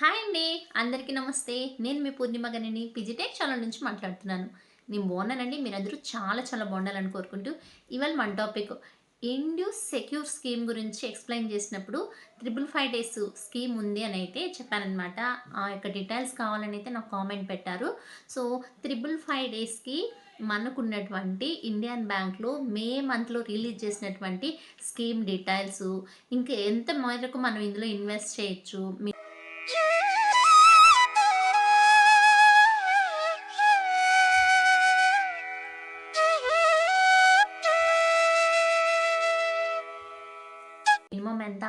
Hi అండి అందరికీ నమస్తే. నేను మీ పూర్ణిమ గనిని పిజిటెక్ ఛానల్ నుంచి మాట్లాడుతున్నాను. నేను బాగున్నానండి మీరందరూ చాలా చాలా బాగుండాలని కోరుకుంటూ ఇవాళ మన టాపిక్ ఇండ్యూస్ సెక్యూర్ స్కీమ్ గురించి ఎక్స్ప్లెయిన్ చేసినప్పుడు త్రిబుల్ ఫైవ్ డేస్ స్కీమ్ ఉంది అని అయితే చెప్పానమాట ఆ యొక్క డీటెయిల్స్ కావాలని అయితే నాకు కామెంట్ పెట్టారు. సో త్రిబుల్ ఫైవ్ డేస్కి మనకున్నటువంటి ఇండియన్ బ్యాంక్లో మే మంత్లో రిలీజ్ చేసినటువంటి స్కీమ్ డీటెయిల్స్ ఇంకా ఎంత మేరకు మనం ఇందులో ఇన్వెస్ట్ చేయొచ్చు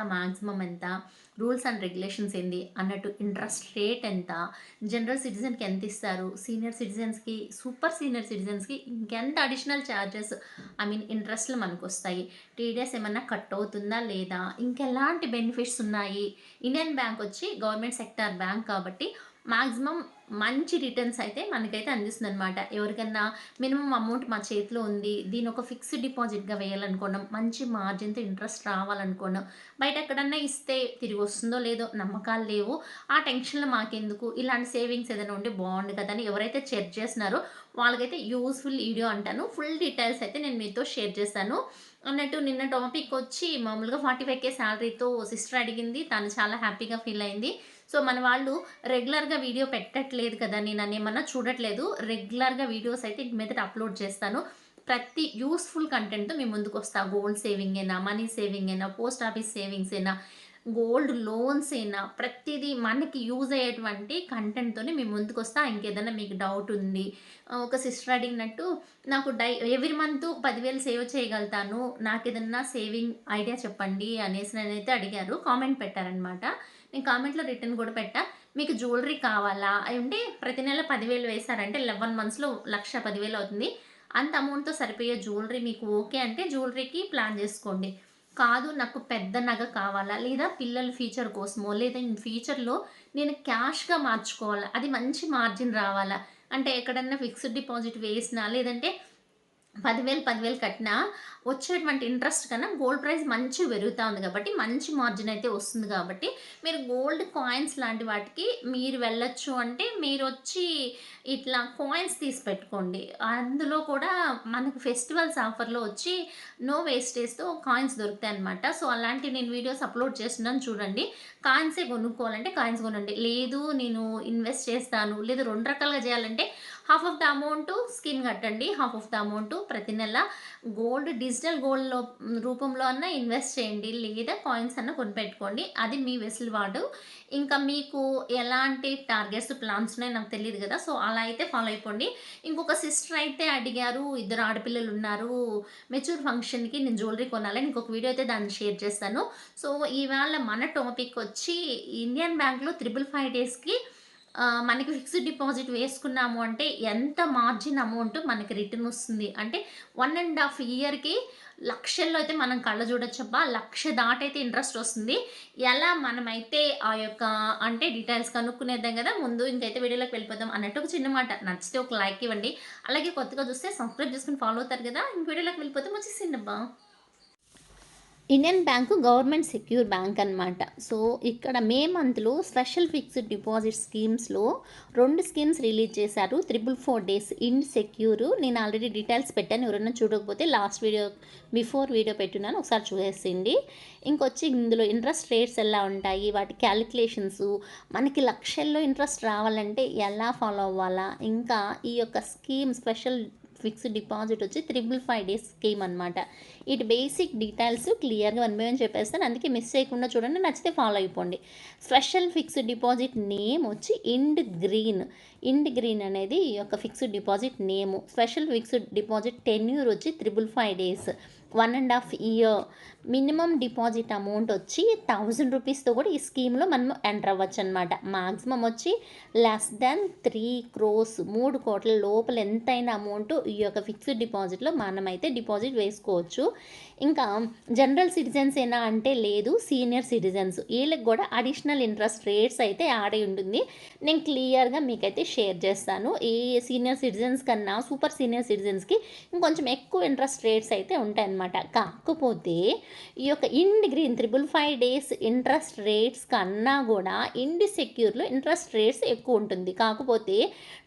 మ్యాక్సిమం ఎంత? రూల్స్ అండ్ రెగ్యులేషన్స్ ఏంది? అన్నట్టు ఇంట్రెస్ట్ రేట్ ఎంత? జనరల్ సిటిజన్కి ఎంత ఇస్తారు? సీనియర్ సిటిజన్స్కి సూపర్ సీనియర్ సిటిజన్స్కి ఇంకెంత అడిషనల్ ఛార్జెస్ ఐ మీన్ ఇంట్రెస్ట్లు మనకు వస్తాయి టీడీఎస్ ఏమన్నా కట్ అవుతుందా లేదా? ఇంకెలాంటి బెనిఫిట్స్ ఉన్నాయి? ఇండియన్ బ్యాంక్ వచ్చి గవర్నమెంట్ సెక్టార్ బ్యాంక్ కాబట్టి మ్యాక్సిమం మంచి రిటర్న్స్ అయితే మనకైతే అందిస్తుంది అనమాట ఎవరికన్నా మినిమం అమౌంట్ మా చేతిలో ఉంది దీని ఒక ఫిక్స్డ్ డిపాజిట్గా వేయాలనుకోవడం మంచి మార్జిన్తో ఇంట్రెస్ట్ రావాలనుకోవడం బయట ఎక్కడన్నా ఇస్తే తిరిగి వస్తుందో లేదో నమ్మకాలు లేవు. ఆ టెన్షన్లో మాకెందుకు? ఇలాంటి సేవింగ్స్ ఏదైనా ఉంటే బాగుండు కదా అని ఎవరైతే చెక్ చేస్తున్నారో వాళ్ళకైతే యూస్ఫుల్ వీడియో అంటాను. ఫుల్ డీటెయిల్స్ అయితే నేను మీతో షేర్ చేస్తాను. అన్నట్టు నిన్న టాపిక్ వచ్చి మామూలుగా ఫార్టీ ఫైవ్ కే శాలరీతో సిస్టర్ అడిగింది. తను చాలా హ్యాపీగా ఫీల్ అయింది. సో మన వాళ్ళు రెగ్యులర్గా వీడియో పెట్టట్లేదు కదా నేను ఏమన్నా చూడట్లేదు రెగ్యులర్గా వీడియోస్ అయితే ఇంటి మీద అప్లోడ్ చేస్తాను. ప్రతి యూస్ఫుల్ కంటెంట్తో మీ ముందుకు వస్తా. గోల్డ్ సేవింగ్ అయినా మనీ సేవింగ్ అయినా పోస్ట్ ఆఫీస్ సేవింగ్స్ అయినా గోల్డ్ లోన్స్ అయినా ప్రతిదీ మనకి యూజ్ అయ్యేటువంటి కంటెంట్తోనే మీ ముందుకు వస్తా. ఇంకేదైనా మీకు డౌట్ ఉంది ఒక సిస్టర్ అడిగినట్టు నాకు డై ఎవ్రీ మంత్ పదివేలు సేవ్ చేయగలుగుతాను నాకు ఏదన్నా సేవింగ్ ఐడియా చెప్పండి అనేసి నేనైతే అడిగారు కామెంట్ పెట్టారనమాట నేను కామెంట్లో రిటర్న్ కూడా పెట్టా. మీకు జ్యువెలరీ కావాలా? అంటే ప్రతి నెల పదివేలు వేశారంటే లెవెన్ మంత్స్లో లక్ష పదివేలు అవుతుంది. అంత అమౌంట్తో సరిపోయే జ్యువెలరీ మీకు ఓకే అంటే జ్యువెలరీకి ప్లాన్ చేసుకోండి. కాదు నాకు పెద్ద నగ కావాలా? లేదా పిల్లల ఫ్యూచర్ కోసమో? లేదా ఫ్యూచర్లో నేను క్యాష్గా మార్చుకోవాలా? అది మంచి మార్జిన్ రావాలా? అంటే ఎక్కడన్నా ఫిక్స్డ్ డిపాజిట్ వేసినా లేదంటే పదివేలు పదివేలు కట్టినా వచ్చేటువంటి ఇంట్రెస్ట్ కన్నా గోల్డ్ ప్రైస్ మంచి పెరుగుతూ ఉంది కాబట్టి మంచి మార్జిన్ అయితే వస్తుంది కాబట్టి మీరు గోల్డ్ కాయిన్స్ లాంటి వాటికి మీరు వెళ్ళొచ్చు అంటే మీరు వచ్చి ఇట్లా కాయిన్స్ తీసి పెట్టుకోండి. అందులో కూడా మనకు ఫెస్టివల్స్ ఆఫర్లో వచ్చి నో వేస్టేజ్తో కాయిన్స్ దొరుకుతాయి అనమాట సో అలాంటివి నేను వీడియోస్ అప్లోడ్ చేస్తున్నాను చూడండి. కాయిన్సే కొనుక్కోవాలంటే కాయిన్స్ కొనండి. లేదు నేను ఇన్వెస్ట్ చేస్తాను. లేదు రెండు రకాలుగా చేయాలంటే హాఫ్ ఆఫ్ ద అమౌంట్ స్కిన్ కట్టండి. హాఫ్ ఆఫ్ ద అమౌంట్ ప్రతి నెల గోల్డ్ డిజిటల్ గోల్డ్లో రూపంలో అన్న ఇన్వెస్ట్ చేయండి. లేదా కాయిన్స్ అన్న కొనిపెట్టుకోండి. అది మీ వెసులుబాటు ఇంకా మీకు ఎలాంటి టార్గెట్స్ ప్లాన్స్ ఉన్నాయో నాకు తెలియదు కదా. సో అలా అయితే ఫాలో అయిపోండి. ఇంకొక సిస్టర్ అయితే అడిగారు. ఇద్దరు ఆడపిల్లలు ఉన్నారు. మెచ్యూర్ ఫంక్షన్కి నేను జ్యువెలరీ కొనాలని ఇంకొక వీడియో అయితే దాన్ని షేర్ చేస్తాను. సో ఇవాళ మన టాపిక్ వచ్చి ఇండియన్ బ్యాంక్లో త్రిబుల్ ఫైవ్ డేస్కి మనకి ఫిక్స్డ్ డిపాజిట్ వేసుకున్నాము అంటే ఎంత మార్జిన్ అమౌంట్ మనకి రిటర్న్ వస్తుంది? అంటే వన్ అండ్ హాఫ్ ఇయర్కి లక్షల్లో అయితే మనం కళ్ళ చూడొచ్చబ్బా లక్ష దాటైతే ఇంట్రెస్ట్ వస్తుంది. ఎలా మనమైతే ఆ యొక్క అంటే డీటెయిల్స్ కనుక్కునేద్దాం కదా ముందు ఇంకైతే వీడియోలోకి వెళ్ళిపోదాం అన్నట్టు ఒక చిన్న మాట. నచ్చితే ఒక లైక్ ఇవ్వండి. అలాగే కొత్తగా చూస్తే సబ్స్క్రైబ్ చేసుకుని ఫాలో అవుతారు కదా ఇంక వీడియోలోకి వెళ్ళిపోతే వచ్చేసిండబ్బా Indian bank government secure bank అనమాట సో ఇక్కడ మే మంత్లో స్పెషల్ ఫిక్స్డ్ డిపాజిట్ స్కీమ్స్లో రెండు స్కీమ్స్ రిలీజ్ చేశారు. Triple four days in secure నేను ఆల్రెడీ డీటెయిల్స్ పెట్టాను. ఎవరైనా చూడకపోతే లాస్ట్ వీడియో బిఫోర్ వీడియో పెట్టున్నాను. ఒకసారి చూసేసింది ఇంకొచ్చి ఇందులో ఇంట్రెస్ట్ రేట్స్ ఎలా ఉంటాయి? వాటి క్యాలిక్యులేషన్స్ మనకి లక్షల్లో ఇంట్రెస్ట్ రావాలంటే ఎలా ఫాలో అవ్వాలా? ఇంకా ఈ యొక్క స్కీమ్ స్పెషల్ ఫిక్స్డ్ డిపాజిట్ వచ్చి త్రిబుల్ ఫైవ్ డేస్ స్కీమ్ అనమాట ఇటు బేసిక్ డీటెయిల్స్ క్లియర్గా వన్ బై చెప్పేస్తాను. అందుకే మిస్ చేయకుండా చూడండి నచ్చితే ఫాలో అయిపోండి. స్పెషల్ ఫిక్స్డ్ డిపాజిట్ నేమ్ వచ్చి ఇండ్ గ్రీన్. ఇండ్ గ్రీన్ అనేది ఈ యొక్క fixed deposit name. Special fixed deposit tenure వచ్చి triple five days. One and half year minimum deposit amount వచ్చి థౌజండ్ రూపీస్తో కూడా ఈ స్కీమ్లో మనం ఎంటర్ అవ్వచ్చు అనమాట మాక్సిమం వచ్చి లెస్ దాన్ త్రీ క్రోస్ మూడు కోట్ల లోపల ఎంతైనా అమౌంట్ ఈ యొక్క ఫిక్స్డ్ డిపాజిట్లో మనమైతే డిపాజిట్ వేసుకోవచ్చు. ఇంకా జనరల్ సిటిజన్స్ ఏనా అంటే లేదు సీనియర్ సిటిజన్స్. వీళ్ళకి కూడా అడిషనల్ ఇంట్రెస్ట్ రేట్స్ అయితే యాడ్ అయి ఉంటుంది. నేను క్లియర్గా మీకైతే షేర్ చేస్తాను. ఈ సీనియర్ సిటిజన్స్ కన్నా సూపర్ సీనియర్ సిటిజన్స్కి ఇంకొంచెం ఎక్కువ ఇంట్రెస్ట్ రేట్స్ అయితే ఉంటాయన్నమాట. కాకపోతే ఈ యొక్క Ind green triple five days interest rates కన్నా కూడా ఇండి సెక్యూర్లో ఇంట్రెస్ట్ రేట్స్ ఎక్కువ ఉంటుంది. కాకపోతే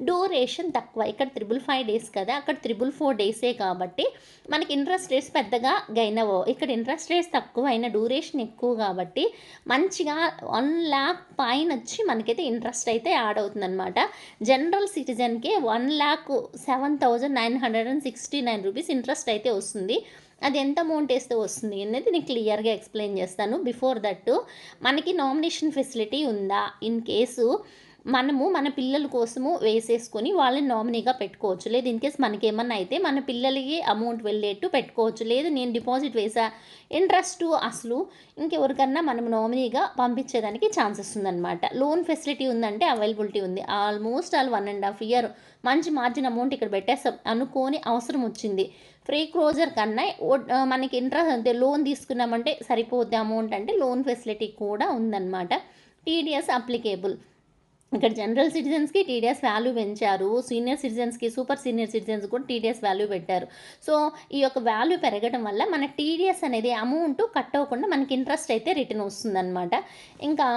డ్యూరేషన్ తక్కువ. ఇక్కడ త్రిబుల్ ఫైవ్ డేస్ కదా అక్కడ త్రిబుల్ ఫోర్ డేసే కాబట్టి మనకి ఇంట్రెస్ట్ రేట్స్ పెద్దగా గైన్ అవ్వవు ఇక్కడ ఇంట్రెస్ట్ రేట్స్ తక్కువ అయినా డ్యూరేషన్ ఎక్కువ కాబట్టి మంచిగా వన్ ల్యాక్ పైన వచ్చి మనకైతే ఇంట్రెస్ట్ అయితే యాడ్ అవుతుందన్నమాట. General సిటిజన్కి one lakh seven thousand nine hundred and sixty nine rupees interest అయితే వస్తుంది. అది ఎంత అమౌంట్ వేస్తే వస్తుంది అనేది నేను క్లియర్గా ఎక్స్ప్లెయిన్ చేస్తాను. బిఫోర్ దట్ మనకి నామినేషన్ ఫెసిలిటీ ఉందా? ఇన్ కేసు మనము మన పిల్లల కోసము వేసేసుకొని వాళ్ళని నామినీగా పెట్టుకోవచ్చు. లేదు ఇన్ కేస్ మనకేమన్నా అయితే మన పిల్లలకి అమౌంట్ వెళ్ళేట్టు పెట్టుకోవచ్చు. లేదు నేను డిపాజిట్ వేసా ఇంట్రెస్ట్ అసలు ఇంకెవరికన్నా మనం నామినీగా పంపించేదానికి ఛాన్సెస్ ఉందన్నమాట. లోన్ ఫెసిలిటీ ఉందంటే అవైలబిలిటీ ఉంది. Almost all one and half year మంచి మార్జిన్ అమౌంట్ ఇక్కడ పెట్టేస్తాం అనుకోని అవసరం వచ్చింది. ఫ్రీ క్లోజర్ కన్నా మనకి ఇంట్రెస్ట్ అంటే లోన్ తీసుకున్నామంటే సరిపోద్ది అమౌంట్ అంటే లోన్ ఫెసిలిటీ కూడా ఉందన్నమాట. TDS applicable. ఇక్కడ జనరల్ సిటిజన్స్కి టీడీఎస్ వాల్యూ పెంచారు. సీనియర్ సిటిజన్స్కి సూపర్ సీనియర్ సిటిజన్స్ కూడా టీడీఎస్ వాల్యూ పెట్టారు. సో ఈ యొక్క వాల్యూ పెరగడం వల్ల మన టీడీఎస్ అనేది అమౌంట్ కట్ అవ్వకుండా మనకి ఇంట్రెస్ట్ అయితే రిటర్న్ వస్తుందన్నమాట. ఇంకా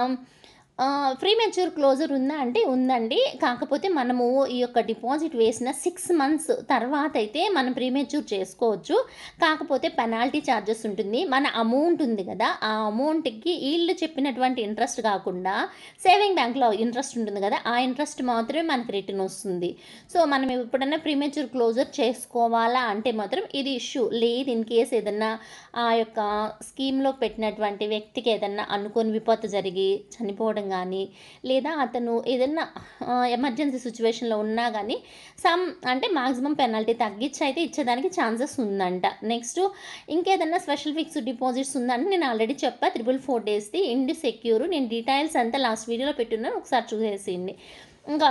ఫ్రీ మెచ్యూర్ క్లోజర్ ఉందా అంటే ఉందండి. కాకపోతే మనము ఈ యొక్క డిపాజిట్ వేసిన సిక్స్ మంత్స్ తర్వాత అయితే మనం ప్రీ మెచ్యూర్ చేసుకోవచ్చు. కాకపోతే పెనాల్టీ ఛార్జెస్ ఉంటుంది. మన అమౌంట్ ఉంది కదా ఆ అమౌంట్కి వీళ్ళు చెప్పినటువంటి ఇంట్రెస్ట్ కాకుండా సేవింగ్ బ్యాంక్లో ఇంట్రెస్ట్ ఉంటుంది కదా ఆ ఇంట్రెస్ట్ మాత్రమే మనకి రిటర్న్ వస్తుంది. సో మనం ఎప్పుడన్నా ప్రీమెచ్యూర్ క్లోజర్ చేసుకోవాలా అంటే మాత్రం ఇది ఇష్యూ. లేదు ఇన్ కేస్ ఏదన్నా ఆ యొక్క స్కీమ్లో పెట్టినటువంటి వ్యక్తికి ఏదన్నా అనుకోని విపత్తు జరిగి చనిపోవడం కానీ లేదా అతను ఏదన్నా ఎమర్జెన్సీ సిచ్యువేషన్లో ఉన్నా కానీ సమ్ అంటే మాక్సిమం పెనాల్టీ తగ్గించి అయితే ఇచ్చేదానికి ఛాన్సెస్ ఉందంట. నెక్స్ట్ ఇంకేదన్నా స్పెషల్ ఫిక్స్డ్ డిపాజిట్స్ ఉందని నేను ఆల్రెడీ చెప్పా త్రిబుల్ ఫోర్ డేస్ది ఇండి సెక్యూర్ నేను డీటెయిల్స్ అంతా లాస్ట్ వీడియోలో పెట్టున్నాను ఒకసారి చూసేసింది. ఇంకా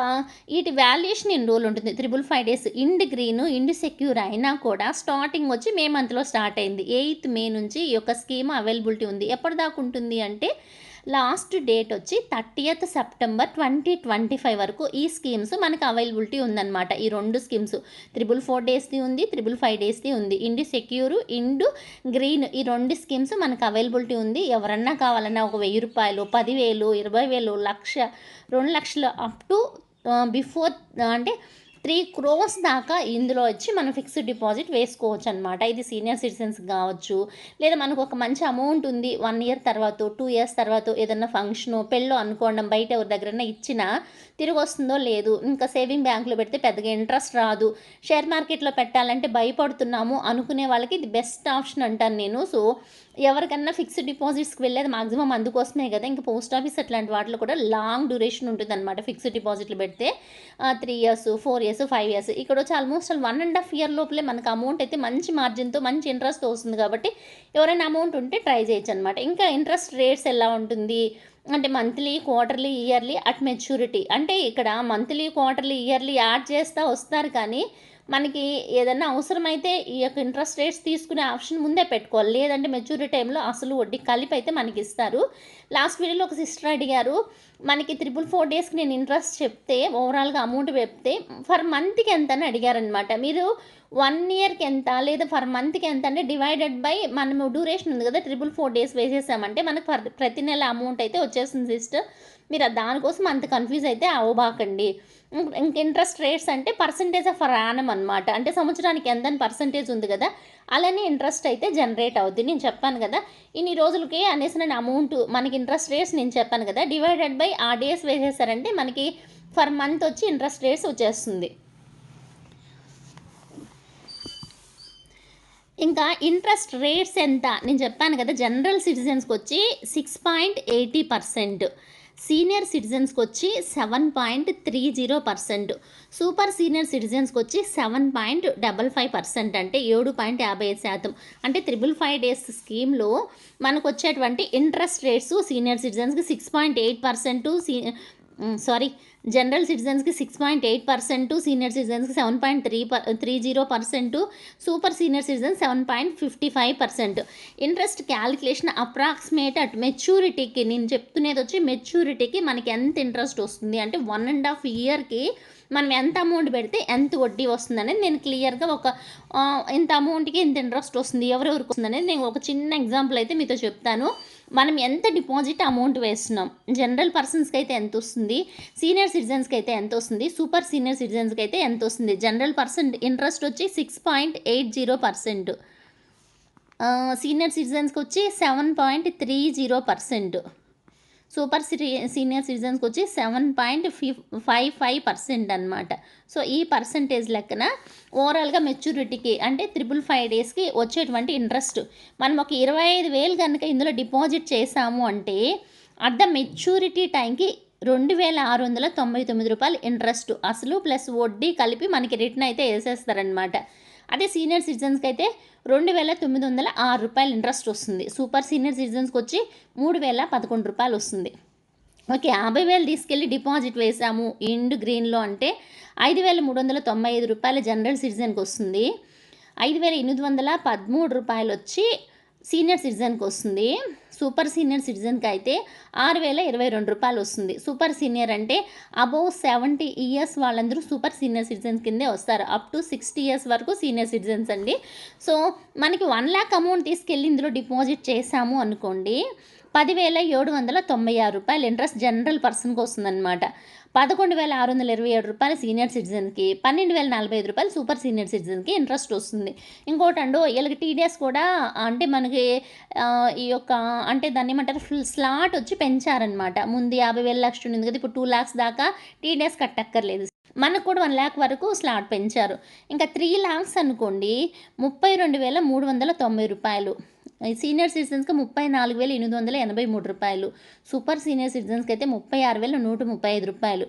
వీటి వాల్యుయేషన్ ఎన్ని రోజులు ఉంటుంది? Triple five days Ind green Ind secure అయినా కూడా స్టార్టింగ్ వచ్చి మే మంత్లో స్టార్ట్ అయింది. ఎయిత్ మే నుంచి ఈ యొక్క స్కీమ్ అవైలబిలిటీ ఉంది. ఎప్పటిదాకా ఉంటుంది అంటే లాస్ట్ డేట్ వచ్చి thirtieth September twenty twenty five వరకు ఈ స్కీమ్స్ మనకు అవైలబిలిటీ ఉందన్నమాట. ఈ రెండు స్కీమ్స్ త్రిబుల్ ఫోర్ డేస్ది ఉంది త్రిబుల్ ఫైవ్ డేస్ది ఉంది. ఇండు సెక్యూర్ ఇండు గ్రీన్ ఈ రెండు స్కీమ్స్ మనకు అవైలబిలిటీ ఉంది. ఎవరన్నా కావాలన్నా ఒక వెయ్యి రూపాయలు పదివేలు ఇరవై వేలు లక్ష రెండు లక్షలు అప్ టు బిఫోర్ అంటే త్రీ క్రోస్ దాకా ఇందులో వచ్చి మనం ఫిక్స్డ్ డిపాజిట్ వేసుకోవచ్చు అనమాట ఇది సీనియర్ సిటిజన్స్ కావచ్చు లేదా మనకు ఒక మంచి అమౌంట్ ఉంది వన్ ఇయర్ తర్వాత టూ ఇయర్స్ తర్వాత ఏదన్నా ఫంక్షన్ పెళ్ళో అనుకోవడం బయట ఎవరి దగ్గరైనా ఇచ్చినా తిరిగి వస్తుందో లేదు ఇంకా సేవింగ్ బ్యాంకులో పెడితే పెద్దగా ఇంట్రెస్ట్ రాదు. షేర్ మార్కెట్లో పెట్టాలంటే భయపడుతున్నాము అనుకునే వాళ్ళకి ఇది బెస్ట్ ఆప్షన్ అంటాను నేను. సో ఎవరికన్నా ఫిక్స్డ్ డిపాజిట్స్కి వెళ్ళేది మాక్సిమం అందుకోసమే కదా. ఇంకా పోస్ట్ ఆఫీస్ అట్లాంటి వాటిలో కూడా లాంగ్ డ్యూరేషన్ ఉంటుంది అనమాట ఫిక్స్డ్ డిపాజిట్లు పెడితే three years four years five years ఇక్కడ వచ్చి almost one and half year లోపలే మనకు అమౌంట్ అయితే మంచి మార్జిన్తో మంచి ఇంట్రెస్ట్ వస్తుంది కాబట్టి ఎవరైనా అమౌంట్ ఉంటే ట్రై చేయొచ్చు అనమాట ఇంకా ఇంట్రెస్ట్ రేట్స్ ఎలా ఉంటుంది? అంటే monthly quarterly yearly at maturity అంటే ఇక్కడ మంత్లీ క్వార్టర్లీ ఇయర్లీ యాడ్ చేస్తూ వస్తారు కానీ మనకి ఏదన్నా అవసరమైతే ఈ యొక్క ఇంట్రెస్ట్ రేట్స్ తీసుకునే ఆప్షన్ ముందే పెట్టుకోవాలి. లేదంటే మెచ్యూరిటీ టైంలో అసలు వడ్డీ కలిపి అయితే మనకి ఇస్తారు. లాస్ట్ వీడియోలో ఒక సిస్టర్ అడిగారు మనకి త్రిపుల్ ఫోర్ డేస్కి నేను ఇంట్రెస్ట్ చెప్తే ఓవరాల్గా అమౌంట్ చెప్తే ఫర్ మంత్కి ఎంత అని అడిగారనమాట మీరు వన్ ఇయర్కి ఎంత లేదా ఫర్ మంత్కి ఎంత అంటే డివైడెడ్ బై మనము డ్యూరేషన్ ఉంది కదా ట్రిపుల్ ఫోర్ డేస్ వేసేసామంటే మనకు ఫర్ ప్రతి నెల అమౌంట్ అయితే వచ్చేస్తుంది సిస్టర్ మీరు దానికోసం అంత కన్ఫ్యూజ్ అయితే అవ్వబాకండి. ఇంక- ఇంట్రెస్ట్ రేట్స్ అంటే పర్సంటేజ్ ఆఫ్ యానం అనమాట అంటే సంవత్సరానికి ఎంత పర్సంటేజ్ ఉంది కదా అలానే ఇంట్రెస్ట్ అయితే జనరేట్ అవుద్ది. నేను చెప్పాను కదా ఇన్ని రోజులకి అనేసి నేను అమౌంట్ మనకి ఇంట్రెస్ట్ రేట్స్ నేను చెప్పాను కదా డివైడెడ్ బై ఆ డేస్ వేసేసారంటే మనకి ఫర్ మంత్ వచ్చి ఇంట్రెస్ట్ రేట్స్ వచ్చేస్తుంది. ఇంకా ఇంట్రెస్ట్ రేట్స్ ఎంత? నేను చెప్పాను కదా జనరల్ సిటిజన్స్కి వచ్చి six point eighty percent senior సిటిజన్స్కి వచ్చి seven point three zero percent super senior సిటిజన్స్కి వచ్చి seven point double five percent అంటే ఏడు పాయింట్ యాభై ఐదు శాతం. అంటే త్రిబుల్ ఫైవ్ డేస్ స్కీమ్లో మనకు వచ్చేటువంటి ఇంట్రెస్ట్ రేట్స్ సీనియర్ సిటిజన్స్కి సిక్స్ పాయింట్ ఎయిట్ పర్సెంట్ సీ sorry general సిటిజన్స్కి six point eight percent senior సిటిజన్స్కి seven point three three zero percent super senior citizen seven point fifty five percent interest calculation approximate at మెచ్యూరిటీకి నేను చెప్తున్నది వచ్చి మెచ్యూరిటీకి మనకి ఎంత interest వస్తుంది? అంటే వన్ అండ్ హాఫ్ ఇయర్కి మనం ఎంత అమౌంట్ పెడితే ఎంత వడ్డీ వస్తుంది అనేది నేను క్లియర్గా ఒక ఇంత అమౌంట్కి ఇంత ఇంట్రెస్ట్ వస్తుంది ఎవరెవరికి వస్తుంది అనేది నేను ఒక చిన్న ఎగ్జాంపుల్ అయితే మీతో చెప్తాను. మనం ఎంత డిపాజిట్ అమౌంట్ వేస్తున్నాం? జనరల్ పర్సన్స్కి అయితే ఎంత వస్తుంది? సీనియర్ సిటిజన్స్కి అయితే ఎంత వస్తుంది? సూపర్ సీనియర్ సిటిజన్స్కి అయితే ఎంత వస్తుంది? జనరల్ పర్సెంట్ ఇంట్రెస్ట్ వచ్చి six point eight zero percent senior సిటిజన్స్కి వచ్చి seven point three zero percent super city senior సిటిజన్స్కి వచ్చి సెవెన్ పాయింట్ ఫిఫ్ ఫైవ్ ఫైవ్ పర్సెంట్ అనమాట సో ఈ పర్సంటేజ్ లెక్కన ఓవరాల్గా మెచ్యూరిటీకి అంటే త్రిపుల్ ఫైవ్ డేస్కి వచ్చేటువంటి ఇంట్రెస్ట్. మనం ఒక ఇరవై ఐదు వేలు కనుక ఇందులో డిపాజిట్ చేసాము అంటే అట్ ద మెచ్యూరిటీ టైంకి రెండు వేల ఆరు వందల తొంభై తొమ్మిది రూపాయలు ఇంట్రెస్ట్. అసలు ప్లస్ వడ్డీ కలిపి మనకి రిటర్న్ అయితే వేసేస్తారనమాట అదే సీనియర్ సిటిజన్స్కి అయితే రెండు వేల తొమ్మిది వందల ఆరు రూపాయలు ఇంట్రెస్ట్ వస్తుంది. సూపర్ సీనియర్ సిటిజన్స్కి వచ్చి మూడు వేల పదకొండు రూపాయలు వస్తుంది. ఓకే యాభై వేలు తీసుకెళ్ళి డిపాజిట్ వేసాము ఇండ్ గ్రీన్లో అంటే ఐదు వేల మూడు వందల తొంభై ఐదు రూపాయలు జనరల్ సిటిజన్కి వస్తుంది. ఐదు వేల ఎనిమిది వందల పదమూడు రూపాయలు వచ్చి సీనియర్ సిటిజన్కి వస్తుంది. సూపర్ సీనియర్ సిటిజన్కి అయితే ఆరు వేల ఇరవై రెండు రూపాయలు వస్తుంది. సూపర్ సీనియర్ అంటే అబోవ్ సెవెంటీ ఇయర్స్ వాళ్ళందరూ సూపర్ సీనియర్ సిటిజన్స్ కిందే వస్తారు. అప్ టు సిక్స్టీ ఇయర్స్ వరకు సీనియర్ సిటిజన్స్ అండి. సో మనకి వన్ ల్యాక్ అమౌంట్ తీసుకెళ్ళి ఇందులో డిపాజిట్ చేసాము అనుకోండి పదివేల ఏడు వందల తొంభై ఆరు రూపాయలు ఇంట్రెస్ట్ జనరల్ పర్సన్కి వస్తుందన్నమాట. పదకొండు వేల ఆరు వందల ఇరవై ఏడు రూపాయలు సీనియర్ సిటిజన్కి పన్నెండు వేల నలభై ఐదు రూపాయలు సూపర్ సీనియర్ సిటిజన్కి ఇంట్రెస్ట్ వస్తుంది. ఇంకోటి అండు వీళ్ళకి టీడీఎస్ కూడా అంటే మనకి ఈ యొక్క అంటే దాన్ని ఏమంటారు ఫుల్ స్లాట్ వచ్చి పెంచారనమాట ముందు యాభై వేల లక్షలు ఉంది కదా ఇప్పుడు టూ ల్యాక్స్ దాకా టీడీఎస్ కట్టక్కర్లేదు. మనకు కూడా వన్ ల్యాక్ వరకు స్లాట్ పెంచారు. ఇంకా త్రీ ల్యాక్స్ అనుకోండి ముప్పై రెండు వేల మూడు వందల తొంభై రూపాయలు. సీనియర్ సిటిజన్స్కి ముప్పై నాలుగు వేల ఎనిమిది వందల ఎనభై మూడు రూపాయలు. సూపర్ సీనియర్ సిటిజన్స్కి అయితే ముప్పై ఆరు వేల నూట ముప్పై ఐదు రూపాయలు.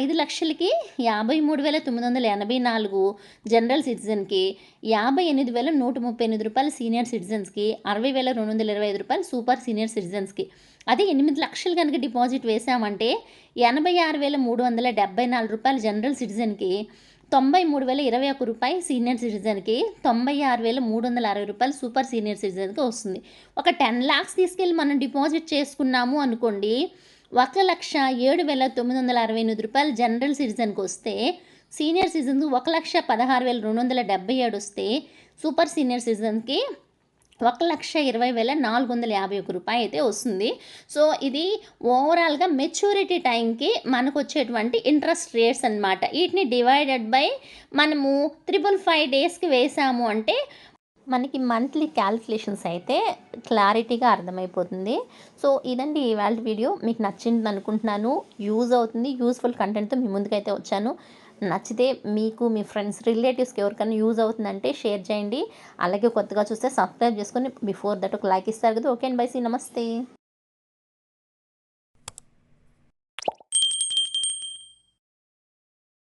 ఐదు లక్షలకి యాభై మూడు వేల తొమ్మిది వందల ఎనభై నాలుగు జనరల్ సిటిజన్కి యాభై ఎనిమిది వేల నూట ముప్పై ఎనిమిది రూపాయలు సీనియర్ సిటిజన్స్కి అరవై వేల రెండు వందల ఇరవై ఐదు రూపాయలు సూపర్ సీనియర్ సిటిజన్స్కి. అదే ఎనిమిది లక్షలు కనుక డిపాజిట్ వేసామంటే ఎనభై ఆరు వేల మూడు వందల డెబ్బై నాలుగు రూపాయలు జనరల్ సిటిజన్కి తొంభై మూడు వేల ఇరవై ఒక్క రూపాయి సీనియర్ సిటిజన్కి తొంభై ఆరు వేల మూడు వందల అరవై రూపాయలు సూపర్ సీనియర్ సిటిజన్కి వస్తుంది. ఒక టెన్ ల్యాక్స్ తీసుకెళ్ళి మనం డిపాజిట్ చేసుకున్నాము అనుకోండి ఒక లక్ష ఏడు వేల తొమ్మిది వందల అరవై ఎనిమిది రూపాయలు జనరల్ సిటిజన్కి వస్తే సీనియర్ సిటిజన్కి ఒక లక్ష పదహారు వేల రెండు వందల డెబ్బై ఏడు వస్తే సూపర్ సీనియర్ సిటిజన్కి ఒక లక్ష ఇరవై వేల నాలుగు వందల యాభై ఒక రూపాయి అయితే వస్తుంది. సో ఇది ఓవరాల్గా మెచ్యూరిటీ టైంకి మనకు వచ్చేటువంటి ఇంట్రెస్ట్ రేట్స్ అన్నమాట. వీటిని డివైడెడ్ బై మనము త్రిబుల్ ఫైవ్ డేస్కి వేసాము అంటే మనకి మంత్లీ క్యాలిక్యులేషన్స్ అయితే క్లారిటీగా అర్థమైపోతుంది. సో ఇదండి ఇవాళ వీడియో మీకు నచ్చింది అనుకుంటున్నాను యూజ్ అవుతుంది యూస్ఫుల్ కంటెంట్తో మీ ముందుకైతే వచ్చాను. నచ్చితే మీకు మీ ఫ్రెండ్స్ రిలేటివ్స్కి ఎవరికైనా యూజ్ అవుతుందంటే షేర్ చేయండి. అలాగే కొత్తగా చూస్తే సబ్స్క్రైబ్ చేసుకొని బిఫోర్ దట్ ఒక లైక్ ఇస్తారు కదా. ఓకే అండ్ బై సీ నమస్తే.